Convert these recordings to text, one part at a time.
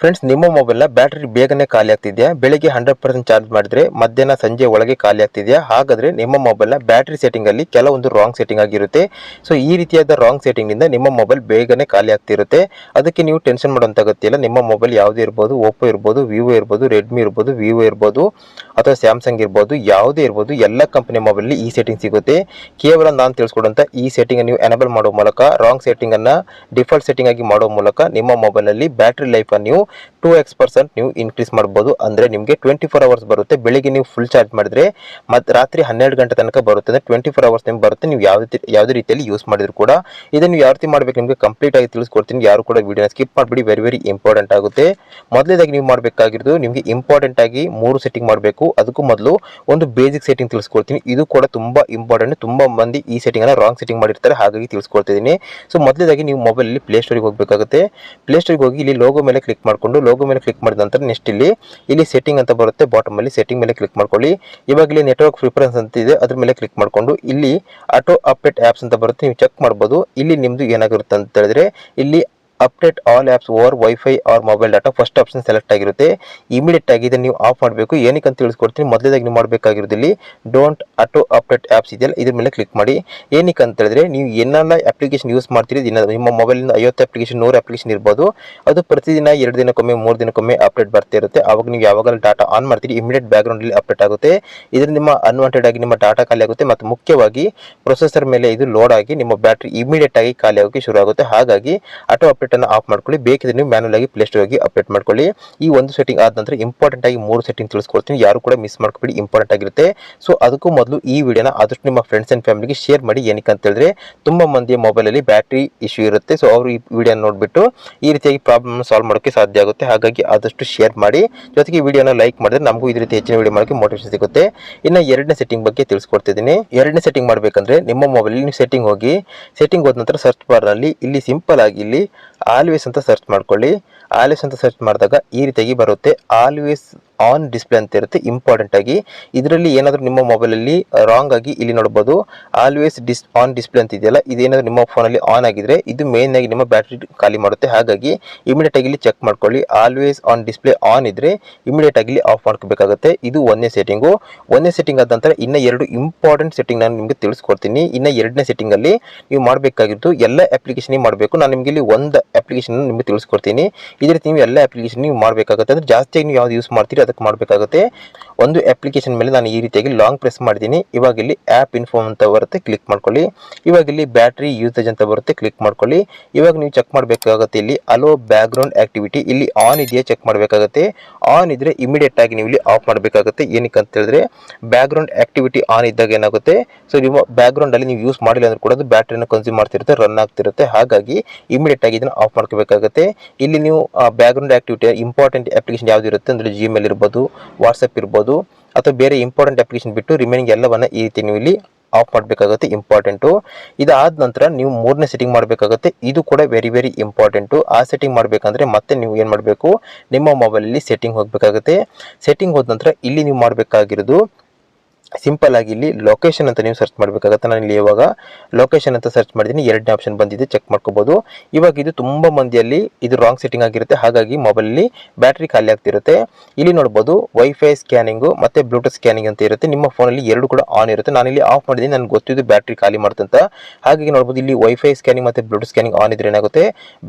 Friends ನಿಮ್ಮ ಮೊಬೈಲ್ನ battery ಬೇಗನೆ ಖಾಲಿ ಆಗ್ತಿದೆಯಾ? ಬೆಳಿಗ್ಗೆ ಹಂಡ್ರೆಡ್ ಪರ್ಸೆಂಟ್ ಚಾರ್ಜ್ ಮಾಡಿದ್ರೆ ಮಧ್ಯಾಹ್ನ ಸಂಜೆ ಒಳಗೆ ಖಾಲಿ ಆಗ್ತಿದೆಯಾ? ಹಾಗಾದರೆ ನಿಮ್ಮ ಮೊಬೈಲ್ನ ಬ್ಯಾಟರಿ ಸೆಟ್ಟಿಂಗಲ್ಲಿ ಕೆಲವೊಂದು ರಾಂಗ್ ಸೆಟ್ಟಿಂಗ್ ಆಗಿರುತ್ತೆ. ಸೊ ಈ ರೀತಿಯಾದ ರಾಂಗ್ ಸೆಟ್ಟಿಂಗಿಂದ ನಿಮ್ಮ ಮೊಬೈಲ್ ಬೇಗನೆ ಖಾಲಿ ಆಗ್ತಿರುತ್ತೆ. ಅದಕ್ಕೆ ನೀವು ಟೆನ್ಷನ್ ಮಾಡೋಂಥ ಅಗತ್ಯ ನಿಮ್ಮ ಮೊಬೈಲ್ ಯಾವುದೇ ಇರ್ಬೋದು ಓಪೋ ಇರ್ಬೋದು ವಿವೋ ಇರ್ಬೋದು ರೆಡ್ಮಿ ಇರ್ಬೋದು ವಿವೋ ಇರ್ಬೋದು. ಅಥವಾ ಸ್ಯಾಮ್ಸಂಗ್ ಇರ್ಬೋದು, ಯಾವುದೇ ಇರ್ಬೋದು, ಎಲ್ಲ ಕಂಪನಿ ಮೊಬೈಲ್ ಈ ಸೆಟ್ಟಿಂಗ್ ಸಿಗುತ್ತೆ. ಕೇವಲ ನಾನು ತಿಳಿಸ್ಕೊಡುವಂಥ ಈ ಸೆಟ್ಟಿಂಗ್ ನೀವು ಎನೇಬಲ್ ಮಾಡುವ ಮೂಲಕ ರಾಂಗ್ ಸೆಟ್ಟಿಂಗ್ ಅನ್ನ ಡಿಫಾಲ್ಟ್ ಸೆಟ್ಟಿಂಗ್ ಆಗಿ ಮಾಡುವ ಮೂಲಕ ನಿಮ್ಮ ಮೊಬೈಲ್ ಅಲ್ಲಿ ಲೈಫನ್ನು ನೀವು ಟೂ ಎಕ್ಸ್ ಪರ್ಸೆಂಟ್ ನೀವು ಇನ್ಕ್ರೀಸ್ ಮಾಡ್ಬೋದು. ಅಂದ್ರೆ ನಿಮಗೆ ಟ್ವೆಂಟಿ ಫೋರ್ ಅವರ್ಸ್ ಬರುತ್ತೆ. ಬೆಳಿಗ್ಗೆ ನೀವು ಫುಲ್ ಚಾರ್ಜ್ ಮಾಡಿದ್ರೆ ಮತ್ತೆ ರಾತ್ರಿ ಹನ್ನೆರಡು ಗಂಟೆ ತನಕ ಬರುತ್ತೆ. ಅಂದ್ರೆ ಟ್ವೆಂಟಿ ಫೋರ್ ಅವರ್ಸ್ ನಿಮ್ಗೆ ಬರುತ್ತೆ. ನೀವು ಯಾವುದೇ ಯಾವುದೇ ರೀತಿಯಲ್ಲಿ ಯೂಸ್ ಮಾಡಿದ್ರು ಕೂಡ. ಇದನ್ನು ಯಾವ ರೀತಿ ಮಾಡಬೇಕು ನಿಮಗೆ ಕಂಪ್ಲೀಟ್ ಆಗಿ ತಿಳಿಸ್ಕೊಡ್ತೀನಿ. ಯಾರು ಕೂಡ ವಿಡಿಯೋನ ಸ್ಕಿಪ್ ಮಾಡಿಬಿಡಿ. ವೆರಿ ವೆರಿ ಇಂಪಾರ್ಟೆಂಟ್ ಆಗುತ್ತೆ. ಮೊದಲೇದಾಗಿ ನೀವು ಮಾಡಬೇಕಾಗಿರೋದು ನಿಮಗೆ ಇಂಪಾರ್ಟೆಂಟ್ ಆಗಿ ಮೂರು ಸೆಟ್ಟಿಂಗ್ ಮಾಡಬೇಕು. ಅದಕ್ಕೂ ಮೊದಲು ಒಂದು ಬೇಸಿಕ್ ಸೆಟ್ಟಿಂಗ್ ತಿಳಿಸ್ಕೊಡ್ತೀನಿ ಇದು ಕೂಡ ತುಂಬಾ ಇಂಪಾರ್ಟೆಂಟ್ ತುಂಬಾ ಮಂದಿ ಈ ಸೆಟ್ಟಿಂಗ್ ಅನ್ನ ರಾಂಗ್ ಸೆಟ್ಟಿಂಗ್ ಮಾಡಿರ್ತಾರೆ. ಹಾಗಾಗಿ ತಿಳಿಸ್ಕೊಡ್ತಿದ್ದೀನಿ ಸೊ ಮೊದಲೇದಾಗಿ ನೀವು ಮೊಬೈಲ್ ಅಲ್ಲಿ ಪ್ಲೇ ಸ್ಟೋರಿಗೆ ಹೋಗಬೇಕಾಗುತ್ತೆ. ಪ್ಲೇ ಸ್ಟೋರಿಗೆ ಹೋಗಿ ಇಲ್ಲಿ ಲೋಗೋ ಮೇಲೆ ಕ್ಲಿಕ್ ಮಾಡ್ಕೊಂಡು ಲೋಗೋ ಮೇಲೆ ಕ್ಲಿಕ್ ಮಾಡಿದ ನಂತರ ನೆಕ್ಸ್ಟ್ ಇಲ್ಲಿ ಇಲ್ಲಿ ಸೆಟ್ಟಿಂಗ್ ಅಂತ ಬರುತ್ತೆ. ಬಾಟಮ್ ಅಲ್ಲಿ ಸೆಟ್ಟಿಂಗ್ ಮೇಲೆ ಕ್ಲಿಕ್ ಮಾಡ್ಕೊಳ್ಳಿ. ಇವಾಗ ಇಲ್ಲಿ ನೆಟ್ವರ್ಕ್ ಪ್ರಿಫರೆನ್ಸ್ ಅಂತ ಇದೆ. ಅದ್ರ ಮೇಲೆ ಕ್ಲಿಕ್ ಮಾಡ್ಕೊಂಡು, ಇಲ್ಲಿ ಆಟೋ ಅಪ್ಡೇಟ್ ಆ್ಯಪ್ಸ್ ಅಂತ ಬರುತ್ತೆ. ನೀವು ಚೆಕ್ ಮಾಡ್ಬೋದು. ಇಲ್ಲಿ ನಿಮ್ಮದು ಏನಾಗಿರುತ್ತೆ ಅಂತ ಹೇಳಿದ್ರೆ, ಇಲ್ಲಿ update all apps over wifi or mobile data first option select ಆಗಿರುತ್ತೆ. ಇಮಿಡಿಯೇಟ್ ಆಗಿ ಇದನ್ನು ನೀವು ಆಫ್ ಮಾಡಬೇಕು. ಏನಕ್ಕೆ ಅಂತ ತಿಳಿಸ್ಕೊಡ್ತೀನಿ. ಮೊದಲೇದಾಗಿ ನೀವು ಮಾಡಬೇಕಾಗಿರೋದಿಲ್ಲಿ ಡೋಂಟ್ ಆಟೋ ಅಪ್ಡೇಟ್ ಆ್ಯಪ್ಸ್ ಇದೆಯಲ್ಲ, ಇದ್ರ ಮೇಲೆ ಕ್ಲಿಕ್ ಮಾಡಿ. ಏನಕ್ಕೆ ಅಂತ ಹೇಳಿದ್ರೆ, ನೀವು ಏನೆಲ್ಲ ಅಪ್ಲಿಕೇಶನ್ ಯೂಸ್ ಮಾಡ್ತೀರಿ, ದಿನ ನಿಮ್ಮ ಮೊಬೈಲಿಂದ ಐವತ್ತು ಅಪ್ಲಿಕೇಶನ್ ನೂರು ಅಪ್ಲಿಕೇಶನ್ ಇರ್ಬೋದು. ಅದು ಪ್ರತಿದಿನ ಎರಡು ದಿನಕ್ಕೊಮ್ಮೆ, ಮೂರು ದಿನಕ್ಕೊಮ್ಮೆ ಅಪ್ಡೇಟ್ ಬರ್ತಾ ಇರುತ್ತೆ. ಅವಾಗ ನೀವು ಯಾವಾಗಲೂ ಡಾಟಾ ಆನ್ ಮಾಡ್ತೀರಿ. ಇಮಿಡಿಯೇಟ್ ಬ್ಯಾಕ್ಗ್ರೌಂಡಲ್ಲಿ ಅಪ್ಡೇಟ್ ಆಗುತ್ತೆ. ಇದರಿಂದ ನಿಮ್ಮ ಅನ್ವಾಂಟೆಡ್ ಆಗಿ ನಿಮ್ಮ ಡಾಟಾ ಖಾಲಿ ಆಗುತ್ತೆ. ಮತ್ತು ಮುಖ್ಯವಾಗಿ ಪ್ರೊಸೆಸರ್ ಮೇಲೆ ಇದು ಲೋಡ್ ಆಗಿ ನಿಮ್ಮ ಬ್ಯಾಟ್ರಿ ಇಮಿಡಿಯೇಟ್ ಆಗಿ ಖಾಲಿ ಆಗೋಕ್ಕೆ ಶುರು ಆಗುತ್ತೆ. ಹಾಗಾಗಿ ಆಟೋ ಅಪ್ಡೇಟ್ ಅನ್ನು ಆಫ್ ಮಾಡ್ಕೊಳ್ಳಿ. ಬೇಕಿದ್ರೆ ನೀವು ಮ್ಯಾನುವಲ್ ಆಗಿ ಪ್ಲೇ ಸ್ಟೋರ್ ಹೋಗಿ ಅಪ್ಡೇಟ್ ಮಾಡ್ಕೊಳ್ಳಿ. ಈ ಒಂದು ಸೆಟ್ಟಿಂಗ್ ಆದ ನಂತರ ಇಂಪಾರ್ಟೆಂಟ್ ಆಗಿ ಮೂರು ಸೆಟ್ಟಿಂಗ್ ತಿಳಿಸ್ಕೊಳ್ತೀನಿ. ಯಾರು ಕೂಡ ಮಿಸ್ ಮಾಡ್ಕೊಬೇಡಿ. ಇಂಪಾರ್ಟೆಂಟ್ ಆಗಿರುತ್ತೆ. ಸೊ ಅದಕ್ಕೂ ಮೊದಲು ಈ ವಿಡಿಯೋನ ಆದಷ್ಟು ನಿಮ್ಮ ಫ್ರೆಂಡ್ಸ್ ಅಂಡ್ ಫ್ಯಾಮಿಲಿಗೆ ಶೇರ್ ಮಾಡಿ ಏನಕ್ಕೆ ಅಂತ ಹೇಳಿದ್ರೆ, ತುಂಬ ಮಂದಿಯ ಮೊಬೈಲಲ್ಲಿ ಬ್ಯಾಟ್ರಿ ಇಶ್ಯೂ ಇರುತ್ತೆ. ಸೊ ಅವರು ಈ ವಿಡಿಯೋ ನೋಡಿಬಿಟ್ಟು ಈ ರೀತಿಯಾಗಿ ಪ್ರಾಬ್ಲಮ್ ಸಾಲ್ವ್ ಮಾಡೋಕ್ಕೆ ಸಾಧ್ಯ ಆಗುತ್ತೆ. ಹಾಗಾಗಿ ಆದಷ್ಟು ಶೇರ್ ಮಾಡಿ. ಜೊತೆಗೆ ಈ ವಿಡಿಯೋನ ಲೈಕ್ ಮಾಡಿದ್ರೆ ನಮಗೂ ಇದೇ ರೀತಿ ಹೆಚ್ಚಿನ ವಿಡಿಯೋ ಮಾಡೋಕ್ಕೆ ಮೋಟಿವೇಶನ್ ಸಿಗುತ್ತೆ. ಇನ್ನು ಎರಡನೇ ಸೆಟ್ಟಿಂಗ್ ಬಗ್ಗೆ ತಿಳಿಸ್ಕೊಡ್ತಿದ್ದೀನಿ. ಎರಡನೇ ಸೆಟ್ಟಿಂಗ್ ಮಾಡಬೇಕಂದ್ರೆ ನಿಮ್ಮ ಮೊಬೈಲ್ ನೀವು ಸೆಟ್ಟಿಂಗ್ ಹೋಗಿ ಸೆಟ್ಟಿಂಗ್ ಹೋದ ನಂತರ ಸರ್ಚ್ ಬಾರ್ನಲ್ಲಿ ಇಲ್ಲಿ ಸಿಂಪಲ್ ಆಗಿ ಇಲ್ಲಿ ಆಲ್ವೇಸ್ ಅಂತ ಸರ್ಚ್ ಮಾಡ್ಕೊಳ್ಳಿ. ಆಲ್ವೇಸ್ ಅಂತ ಸರ್ಚ್ ಮಾಡಿದಾಗ ಈ ರೀತಿಯಾಗಿ ಬರುತ್ತೆ. ಆಲ್ವೇಸ್ ಆನ್ ಡಿಸ್ಪ್ಲೇ ಅಂತ ಇರುತ್ತೆ ಇಂಪಾರ್ಟೆಂಟ್ ಆಗಿ. ಇದರಲ್ಲಿ ಏನಾದರೂ ನಿಮ್ಮ ಮೊಬೈಲಲ್ಲಿ ರಾಂಗ್ ಆಗಿ ಇಲ್ಲಿ ನೋಡ್ಬೋದು. ಆಲ್ವೇಸ್ ಡಿಸ್ ಆನ್ ಡಿಸ್ಪ್ಲೇ ಅಂತ ಇದೆಯಲ್ಲ ಇದೇನಾದರೂ ನಿಮ್ಮ ಫೋನಲ್ಲಿ ಆನ್ ಆಗಿದ್ರೆ, ಇದು ಮೇನ್ ಆಗಿ ನಿಮ್ಮ ಬ್ಯಾಟ್ರಿ ಖಾಲಿ ಮಾಡುತ್ತೆ. ಹಾಗಾಗಿ ಇಮಿಡಿಯೇಟ್ ಆಗಿ ಚೆಕ್ ಮಾಡ್ಕೊಳ್ಳಿ. ಆಲ್ವೇಸ್ ಆನ್ ಡಿಸ್ಪ್ಲೇ ಆನ್ ಇದ್ರೆ ಇಮಿಡಿಯೇಟ್ ಆಗಿ ಆಫ್ ಮಾಡ್ಕೋಬೇಕಾಗುತ್ತೆ. ಇದು ಒಂದನೇ ಸೆಟ್ಟಿಂಗು ಒಂದನೇ ಸೆಟ್ಟಿಂಗ್ ಆದ ನಂತರ ಇನ್ನ ಎರಡು ಇಂಪಾರ್ಟೆಂಟ್ ಸೆಟ್ಟಿಂಗ್ ನಾನು ನಿಮಗೆ ತಿಳಿಸ್ಕೊಡ್ತೀನಿ. ಇನ್ನ ಎರಡನೇ ಸೆಟ್ಟಿಂಗ್ ಅಲ್ಲಿ ನೀವು ಮಾಡಬೇಕಾಗಿದ್ದು ಎಲ್ಲ ಅಪ್ಲಿಕೇಶನ್ ಮಾಡಬೇಕು. ನಾನು ನಿಮಗೆ ಇಲ್ಲಿ ಒಂದು ಅಪ್ಲಿಕೇಶನ್ ನಿಮಗೆ ತಿಳಿಸ್ಕೊಡ್ತೀನಿ. ಇದ್ರೆ ನೀವು ಎಲ್ಲ ಅಪ್ಲಿಕೇಶನ್ ನೀವು ಮಾಡಬೇಕಾಗುತ್ತೆ. ಅಂದ್ರೆ ಜಾಸ್ತಿಯಾಗಿ ನೀವು ಯಾವ್ದು ಯೂಸ್ ಮಾಡ್ತೀರಿ ಅದಕ್ಕೆ ಮಾಡಬೇಕಾಗುತ್ತೆ. ಒಂದು ಅಪ್ಲಿಕೇಶನ್ ಮೇಲೆ ನಾನು ಈ ರೀತಿಯಾಗಿ ಲಾಂಗ್ ಪ್ರೆಸ್ ಮಾಡಿದ್ದೀನಿ. ಇವಾಗ ಇಲ್ಲಿ ಆ್ಯಪ್ ಇನ್ಫಾರ್ಮ್ ಅಂತ ಬರುತ್ತೆ ಕ್ಲಿಕ್ ಮಾಡ್ಕೊಳ್ಳಿ. ಇವಾಗ ಇಲ್ಲಿ ಬ್ಯಾಟ್ರಿ ಯೂಸೇಜ್ ಅಂತ ಬರುತ್ತೆ ಕ್ಲಿಕ್ ಮಾಡ್ಕೊಳ್ಳಿ. ಇವಾಗ ನೀವು ಚೆಕ್ ಮಾಡಬೇಕಾಗುತ್ತೆ ಇಲ್ಲಿ ಅಲೋ ಬ್ಯಾಕ್ಗ್ರೌಂಡ್ ಆಕ್ಟಿವಿಟಿ ಇಲ್ಲಿ ಆನ್ ಇದೆಯಾ ಚೆಕ್ ಮಾಡಬೇಕಾಗುತ್ತೆ. ಆನ್ ಇದ್ರೆ ಇಮಿಡಿಯೇಟ್ ಆಗಿ ನೀವು ಇಲ್ಲಿ ಆಫ್ ಮಾಡಬೇಕಾಗುತ್ತೆ. ಏನಕ್ಕೆ ಅಂತ ಹೇಳಿದ್ರೆ ಬ್ಯಾಕ್ಗ್ರೌಂಡ್ ಆಕ್ಟಿವಿಟಿ ಆನ್ ಇದ್ದಾಗ ಏನಾಗುತ್ತೆ? ಸೊ ನೀವು ಬ್ಯಾಕ್ಗ್ರೌಂಡ್ ಅಲ್ಲಿ ನೀವು ಯೂಸ್ ಮಾಡಿಲ್ಲ ಅಂದ್ರೆ ಕೂಡ ಅದು ಬ್ಯಾಟ್ರಿನ ಕನ್ಸ್ಯೂಮ್ ಮಾಡ್ತಿರುತ್ತೆ ರನ್ ಆಗ್ತಿರುತ್ತೆ. ಹಾಗಾಗಿ ಇಮಿಡಿಯೇಟ್ ಆಗಿ ಇದನ್ನ ಆಫ್ ಮಾಡ್ಕೋಬೇಕಾಗುತ್ತೆ. ಇಲ್ಲಿ ನೀವು ಬ್ಯಾಕ್ಗ್ರೌಂಡ್ ಆಕ್ಟಿವಿಟಿ ಇಂಪಾರ್ಟೆಂಟ್ ಅಪ್ಲಿಕೇಶನ್ ಯಾವ್ದು ಇರುತ್ತೆ ಅಂದ್ರೆ ಜಿಮೇಲ್ ವಾಟ್ಸಪ್ ಇರ್ಬೋದು, ಅಥವಾ ಬೇರೆ ಇಂಪಾರ್ಟೆಂಟ್ ಅಪ್ಲಿಕೇಶನ್ ಬಿಟ್ಟು ರಿಮೈನಿಂಗ್ ಎಲ್ಲವನ್ನ ಈ ರೀತಿ ನೀವು ಇಲ್ಲಿ ಆಫ್ ಮಾಡಬೇಕಾಗುತ್ತೆ ಇಂಪಾರ್ಟೆಂಟು ಇದಾದ ನಂತರ ನೀವು ಮೂರನೇ ಸೆಟ್ಟಿಂಗ್ ಮಾಡಬೇಕಾಗುತ್ತೆ. ಇದು ಕೂಡ ವೆರಿ ವೆರಿ ಇಂಪಾರ್ಟೆಂಟು ಆ ಸೆಟ್ಟಿಂಗ್ ಮಾಡಬೇಕಂದ್ರೆ ಮತ್ತೆ ನೀವು ಏನು ಮಾಡಬೇಕು? ನಿಮ್ಮ ಮೊಬೈಲಲ್ಲಿ ಸೆಟ್ಟಿಂಗ್ ಹೋಗಬೇಕಾಗುತ್ತೆ. ಸೆಟ್ಟಿಂಗ್ ಹೋದ ನಂತರ ಇಲ್ಲಿ ನೀವು ಮಾಡಬೇಕಾಗಿರೋದು ಸಿಂಪಲ್ ಆಗಿ ಇಲ್ಲಿ ಲೊಕೇಶನ್ ಅಂತ ನೀವು ಸರ್ಚ್ ಮಾಡಬೇಕಾಗುತ್ತೆ. ನಾನು ಇಲ್ಲಿ ಇವಾಗ ಲೊಕೇಶನ್ ಅಂತ ಸರ್ಚ್ ಮಾಡಿದ್ದೀನಿ. ಎರಡನೇ ಆಪ್ಷನ್ ಬಂದಿದೆ. ಚೆಕ್ ಮಾಡ್ಕೋಬಹುದು ಇವಾಗ ಇದು ತುಂಬಾ ಮಂದಿಯಲ್ಲಿ ಇದು ರಾಂಗ್ ಸೆಟ್ಟಿಂಗ್ ಆಗಿರುತ್ತೆ. ಹಾಗಾಗಿ ಮೊಬೈಲಲ್ಲಿ ಬ್ಯಾಟ್ರಿ ಖಾಲಿ ಆಗ್ತಿರುತ್ತೆ. ಇಲ್ಲಿ ನೋಡ್ಬೋದು ವೈಫೈ ಸ್ಕ್ಯಾನಿಂಗು ಮತ್ತೆ ಬ್ಲೂಟೂತ್ ಸ್ಕ್ಯಾನಿಂಗ್ ಅಂತ ಇರುತ್ತೆ. ನಿಮ್ಮ ಫೋನಲ್ಲಿ ಎರಡು ಕೂಡ ಆನ್ ಇರುತ್ತೆ. ನಾನು ಇಲ್ಲಿ ಆಫ್ ಮಾಡಿದ್ದೀನಿ. ನನಗೆ ಗೊತ್ತಿದ್ದು ಬ್ಯಾಟ್ರಿ ಖಾಲಿ ಮಾಡುತ್ತಂತ ಹಾಗಾಗಿ ನೋಡ್ಬೋದು ಇಲ್ಲಿ ವೈಫೈ ಸ್ಕ್ಯಾನಿಂಗ್ ಮತ್ತೆ ಬ್ಲೂಟೂತ್ ಸ್ಕ್ಯಾನಿಂಗ್ ಆನ್ ಇದ್ರೆ ಏನಾಗುತ್ತೆ?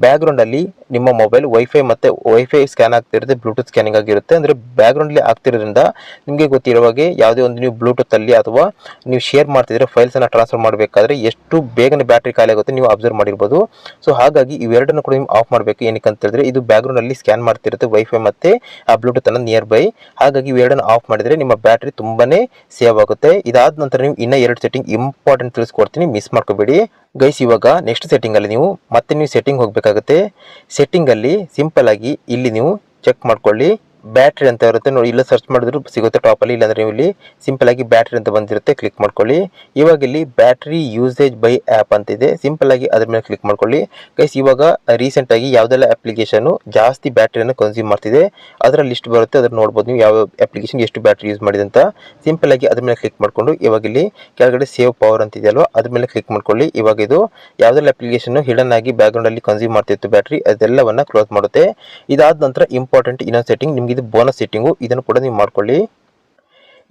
ಬ್ಯಾಕ್ಗ್ರೌಂಡ್ ಅಲ್ಲಿ ನಿಮ್ಮ ಮೊಬೈಲ್ ವೈಫೈ ಮತ್ತೆ ವೈಫೈ ಸ್ಕ್ಯಾನ್ ಆಗ್ತಿರುತ್ತೆ. ಬ್ಲೂಟೂತ್ ಸ್ಕ್ಯಾನಿಂಗ್ ಆಗಿರುತ್ತೆ. ಅಂದ್ರೆ ಬ್ಯಾಕ್ಗ್ರೌಂಡ್ ಅಲ್ಲಿ ಆಗ್ತಿರೋದ್ರಿಂದ ನಿಮಗೆ ಗೊತ್ತಿರೋ ಹಾಗೆ ಯಾವುದೇ ಒಂದು ನೀವು ಬ್ಲೂಟೂತ್ ಅಲ್ಲಿ ಅಥವಾ ನೀವು ಶೇರ್ ಮಾಡ್ತಿದ್ರೆ ಫೈಲ್ಸನ್ನು ಟ್ರಾನ್ಸ್ಫರ್ ಮಾಡಬೇಕಾದ್ರೆ ಎಷ್ಟು ಬೇಗನೆ ಬ್ಯಾಟ್ರಿ ಖಾಲಿ ಆಗುತ್ತೆ ನೀವು ಅಬ್ಸರ್ವ್ ಮಾಡಿರ್ಬೋದು. ಸೊ ಹಾಗಾಗಿ ಇವೆರಡನ್ನು ಕೂಡ ನೀವು ಆಫ್ ಮಾಡಬೇಕು. ಏನಕ್ಕೆ ಅಂತ ಹೇಳಿದ್ರೆ ಇದು ಬ್ಯಾಕ್ಗ್ರೌಂಡ್ ಅಲ್ಲಿ ಸ್ಕ್ಯಾನ್ ಮಾಡ್ತಿರುತ್ತೆ ವೈಫೈ ಮತ್ತು ಆ ಬ್ಲೂಟೂತ್ ಅನ್ನ ನಿಯರ್ ಬೈ ಹಾಗಾಗಿ ಇವೆರಡನ್ನು ಆಫ್ ಮಾಡಿದರೆ ನಿಮ್ಮ ಬ್ಯಾಟ್ರಿ ತುಂಬಾ ಸೇವ್ ಆಗುತ್ತೆ. ಇದಾದ ನಂತರ ನೀವು ಇನ್ನೂ ಎರಡು ಸೆಟ್ಟಿಂಗ್ ಇಂಪಾರ್ಟೆಂಟ್ ತಿಳಿಸ್ಕೊಡ್ತೀನಿ. ಮಿಸ್ ಮಾಡ್ಕೋಬೇಡಿ. ಗೈಸ್ ಇವಾಗ ನೆಕ್ಸ್ಟ್ ಸೆಟ್ಟಿಂಗಲ್ಲಿ ನೀವು ಮತ್ತೆ ನೀವು ಸೆಟ್ಟಿಂಗ್ ಹೋಗಬೇಕಾಗುತ್ತೆ. ಸೆಟ್ಟಿಂಗಲ್ಲಿ ಸಿಂಪಲ್ ಆಗಿ ಇಲ್ಲಿ ನೀವು ಚೆಕ್ ಮಾಡ್ಕೊಳ್ಳಿ. ಬ್ಯಾಟ್ರಿ ಅಂತ ಇರುತ್ತೆ ನೋಡಿ, ಇಲ್ಲ ಸರ್ಚ್ ಮಾಡಿದ್ರು ಸಿಗುತ್ತೆ ಟಾಪಲ್ಲಿ ಇಲ್ಲಾಂದ್ರೆ ನೀವು ಇಲ್ಲಿ ಸಿಂಪಲ್ ಆಗಿ ಬ್ಯಾಟ್ರಿ ಅಂತ ಬಂದಿರುತ್ತೆ ಕ್ಲಿಕ್ ಮಾಡ್ಕೊಳ್ಳಿ. ಇವಾಗ ಇಲ್ಲಿ ಬ್ಯಾಟ್ರಿ ಯೂಸೇಜ್ ಬೈ ಆ್ಯಪ್ ಅಂತ ಇದೆ ಸಿಂಪಲ್ ಆಗಿ ಅದ್ರ ಮೇಲೆ ಕ್ಲಿಕ್ ಮಾಡ್ಕೊಳ್ಳಿ. ಗೈಸ್ ಇವಾಗ ರೀಸೆಂಟ್ ಆಗಿ ಯಾವುದೆಲ್ಲ ಅಪ್ಲಿಕೇಶನ್ ಜಾಸ್ತಿ ಬ್ಯಾಟ್ರಿಯನ್ನು ಕನ್ಸ್ಯೂಮ್ ಮಾಡ್ತಿದೆ, ಅದರ ಲಿಸ್ಟ್ ಬರುತ್ತೆ ಅದನ್ನು ನೋಡ್ಬೋದು ನೀವು ಯಾವ ಅಪ್ಲಿಕೇಶನ್ ಎಷ್ಟು ಬ್ಯಾಟ್ರಿ ಯೂಸ್ ಮಾಡಿದೆ ಅಂತ. ಸಿಂಪಲ್ ಆಗಿ ಅದ್ರ ಮೇಲೆ ಕ್ಲಿಕ್ ಮಾಡ್ಕೊಂಡು, ಇವಾಗ ಇಲ್ಲಿ ಕೆಳಗಡೆ ಸೇವ್ ಪವರ್ ಅಂತ ಇದೆಯಲ್ವಾ, ಅದ್ರ ಮೇಲೆ ಕ್ಲಿಕ್ ಮಾಡ್ಕೊಳ್ಳಿ. ಇವಾಗ ಇದು ಯಾವುದೆಲ್ಲ ಅಪ್ಲಿಕೇಶನ್ ಹಿಡನ್ ಆಗಿ ಬ್ಯಾಕ್ಗ್ರೌಂಡ್ ಅಲ್ಲಿ ಕನ್ಸ್ಯೂಮ್ ಮಾಡ್ತಿತ್ತು ಬ್ಯಾಟ್ರಿ ಅದೆಲ್ಲವನ್ನು ಕ್ಲೋಸ್ ಮಾಡುತ್ತೆ. ಇದಾದ ನಂತರ ಇಂಪಾರ್ಟೆಂಟ್ ಇನ್ನೊಂದು ಸೆಟ್ಟಿಂಗ್ ನಿಮ್ಗೆ ಇದು ಬೋನಸ್ ಸೆಟ್ಟಿಂಗು ಇದನ್ನು ಕೂಡ ನೀವು ಮಾಡ್ಕೊಳ್ಳಿ.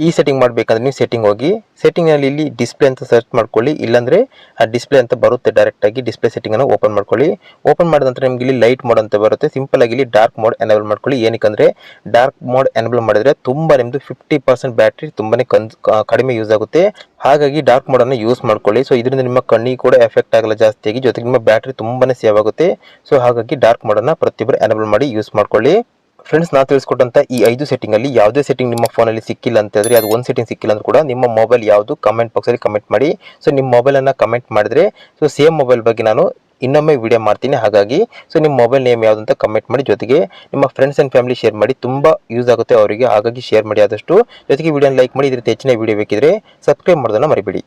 ಈ ಸೆಟ್ಟಿಂಗ್ ಮಾಡಬೇಕಂದ್ರೆ ನೀವು ಸೆಟ್ಟಿಂಗ್ ಹೋಗಿ ಸೆಟ್ಟಿಂಗ್ನಲ್ಲಿ ಇಲ್ಲಿ ಡಿಸ್ಪ್ಲೇ ಅಂತ ಸರ್ಚ್ ಮಾಡ್ಕೊಳ್ಳಿ. ಇಲ್ಲಾಂದರೆ ಆ ಡಿಸ್ಪ್ಲೇ ಅಂತ ಬರುತ್ತೆ ಡೈರೆಕ್ಟ್ ಆಗಿ ಡಿಸ್ಪ್ಲೇ ಸೆಟ್ಟಿಂಗನ್ನು ಓಪನ್ ಮಾಡ್ಕೊಳ್ಳಿ. ಓಪನ್ ಮಾಡಿದ ನಂತರ ನಿಮಗೆ ಇಲ್ಲಿ ಲೈಟ್ ಮೋಡ್ ಅಂತ ಬರುತ್ತೆ. ಸಿಂಪಲ್ ಆಗಿ ಇಲ್ಲಿ ಡಾರ್ಕ್ ಮೋಡ್ ಎನೇಬಲ್ ಮಾಡ್ಕೊಳ್ಳಿ. ಏನಕ್ಕಂದ್ರೆ ಡಾರ್ಕ್ ಮೋಡ್ ಎನೇಬಲ್ ಮಾಡಿದ್ರೆ ತುಂಬಾ ನಿಮ್ಮದು ಫಿಫ್ಟಿ ಪರ್ಸೆಂಟ್ ಬ್ಯಾಟ್ರಿ ತುಂಬಾನೇ ಕನ್ ಕಡಿಮೆ ಯೂಸ್ ಆಗುತ್ತೆ. ಹಾಗಾಗಿ ಡಾರ್ಕ್ ಮೋಡನ್ನು ಯೂಸ್ ಮಾಡ್ಕೊಳ್ಳಿ. ಸೊ ಇದರಿಂದ ನಿಮ್ಮ ಕಣ್ಣಿಗೆ ಕೂಡ ಎಫೆಕ್ಟ್ ಆಗಲ್ಲ ಜಾಸ್ತಿಯಾಗಿ. ಜೊತೆಗೆ ನಿಮ್ಮ ಬ್ಯಾಟ್ರಿ ತುಂಬಾನೇ ಸೇವ್ ಆಗುತ್ತೆ. ಸೊ ಹಾಗಾಗಿ ಡಾರ್ಕ್ ಮೋಡನ್ನು ಪ್ರತಿಯೊಬ್ಬರು ಎನೇಬಲ್ ಮಾಡಿ ಯೂಸ್ ಮಾಡ್ಕೊಳ್ಳಿ. ಫ್ರೆಂಡ್ಸ್ ನಾ ತಿಳಿಸ್ಕೊಟ್ಟಂತ ಈ ಐದು ಸೆಟ್ಟಿಂಗ್ ಅಲ್ಲಿ ಯಾವುದೇ ಸೆಟ್ಟಿಂಗ್ ನಿಮ್ಮ ಫೋನಲ್ಲಿ ಸಿಕ್ಕಿಲ್ಲ ಅಂತ ಹೇಳಿದ್ರೆ ಅದು ಒಂದು ಸೆಟ್ಟಿಂಗ್ ಸಿಕ್ಕಿಲ್ಲ ಅಂದ್ರೆ ಕೂಡ ನಿಮ್ಮ ಮೊಬೈಲ್ ಯಾವುದು ಕಮೆಂಟ್ ಬಾಕ್ಸ್ ಅಲ್ಲಿ ಕಮೆಂಟ್ ಮಾಡಿ. ಸೊ ನಿಮ್ಮ ಮೊಬೈಲ್ ಅನ್ನ ಕಮೆಂಟ್ ಮಾಡಿದ್ರೆ ಸೊ ಸೇಮ್ ಮೊಬೈಲ್ ಬಗ್ಗೆ ನಾನು ಇನ್ನೊಮ್ಮೆ ವಿಡಿಯೋ ಮಾಡ್ತೀನಿ. ಹಾಗಾಗಿ ಸೊ ನಿಮ್ಮ ಮೊಬೈಲ್ ನೇಮ್ ಯಾವುದು ಅಂತ ಕಮೆಂಟ್ ಮಾಡಿ ಜೊತೆಗೆ ನಿಮ್ಮ ಫ್ರೆಂಡ್ಸ್ ಅಂಡ್ ಫ್ಯಾಮಿಲಿ ಶೇರ್ ಮಾಡಿ. ತುಂಬ ಯೂಸ್ ಆಗುತ್ತೆ ಅವರಿಗೆ. ಹಾಗಾಗಿ ಶೇರ್ ಮಾಡಿ ಆದಷ್ಟು. ಜೊತೆಗೆ ವಿಡಿಯೋನ ಲೈಕ್ ಮಾಡಿ. ಇದ್ರ ಹೆಚ್ಚಿನ ವಿಡಿಯೋ ಬೇಕಿದ್ರೆ ಸಬ್ಸ್ಕ್ರೈಬ್ ಮಾಡೋದನ್ನ ಮರಿಬೇಡಿ.